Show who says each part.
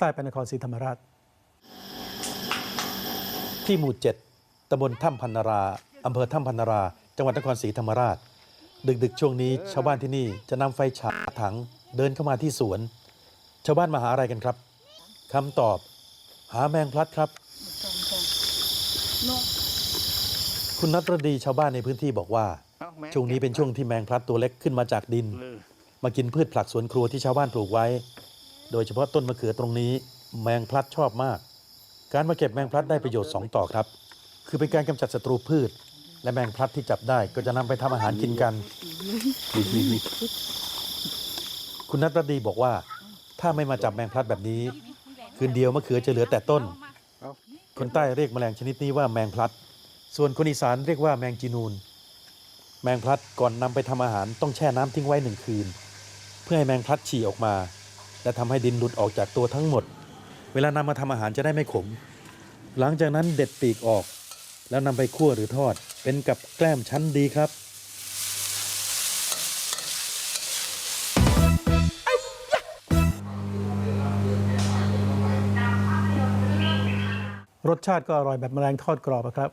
Speaker 1: ใต้ไปนครศรีธรรมราช
Speaker 2: ที่หมู่เจ็ดตำบลถ้ำพันนาราอำเภอถ้ำพันนารา จังหวัดนครศรีธรรมราช ดึกๆ ช่วงนี้ชาวบ้านที่นี่จะนำไฟฉายถังเดินเข้ามาที่สวน ชาวบ้านมาหาอะไรกันครับคำตอบ หาแมงพลัดครับ คุณนัทรดีชาวบ้านในพื้นที่บอกว่า ช่วงนี้เป็นช่วงที่แมงพลัดตัวเล็กขึ้นมาจากดิน มากินพืชผักสวนครัวที่ชาวบ้านปลูกไว้ โดยเฉพาะต้นมะเขือตรงนี้แมงพลัดชอบมาก การมาเก็บแมงพลัดได้ประโยชน์ 2 ต่อครับ คือเป็นการกำจัดศัตรูพืช และแมงพลัดที่จับได้ก็จะนำไปทำอาหารกินกันคุณนัทรดีบอกว่า ถ้าไม่มาจับแมงพลัดแบบนี้ คืนเดียวมะเขือจะเหลือแต่ต้น คนใต้เรียกแมลงชนิดนี้ว่าแมงพลัด ส่วนคนอีสานเรียกว่าแมงจีนูน แมงพลัดก่อนนำไปทำอาหารต้องแช่น้ำทิ้งไว้หนึ่งคืน เพื่อให้แมงพลัดฉี่ออกมา และทำให้ดินหลุดออกจากตัวทั้งหมด เวลานำมาทำอาหารจะได้ไม่ขม หลังจากนั้นเด็ดปีกออก แล้วนำไปคั่วหรือทอด เป็นกับแกล้มชั้นดีครับ
Speaker 1: รสชาติก็อร่อยแบบแมลงทอดกรอบครับ